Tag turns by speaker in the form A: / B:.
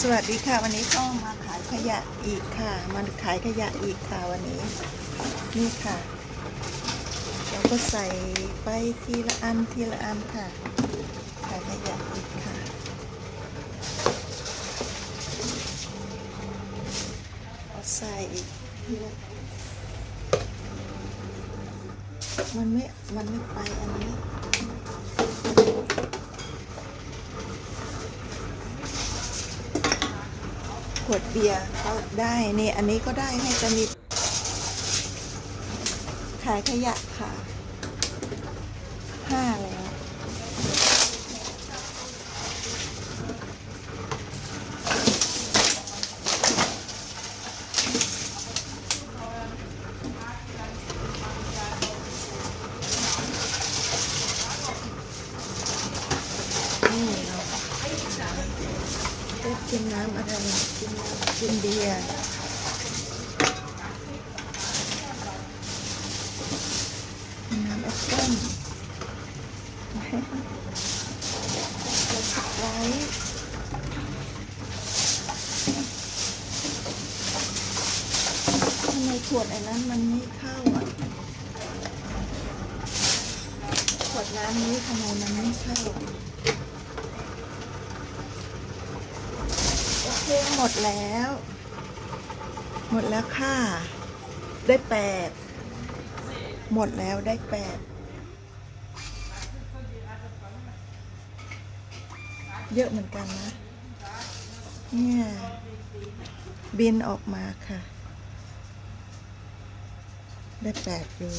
A: สวัสดีค่ะ วันนี้ก็มาขายขยะอีกค่ะ มาขายขยะอีกค่ะวันนี้ นี่ค่ะ เราก็ใส่ไปทีละอันทีละอันค่ะ ขายขยะอีกค่ะเอาใส่อีกทีละมันไม่ มันไม่ไปอันนี้ วดเบียร์ก็ได้นี่อันนี้ก็ได้ให้สนิทขายขยะค่ะห้าแล้วนี่เรา จะกินน้ำอะไร กินน้ำกินเบียร์น้ำแอปเปิ้ลแล้วสไปร์ทำไมขวดไอ้นั้นมันไม่เข้าอะ ขวดน้ำนี้ทำไมมันไม่เข้า โอเคห มดแล้ว หมดแล้วค่ะ ได้แปดหมดแล้วได้แปดเยอะเหมือนกันนะ เนี่ย บินออกมาค่ะ ได้แปดอยู่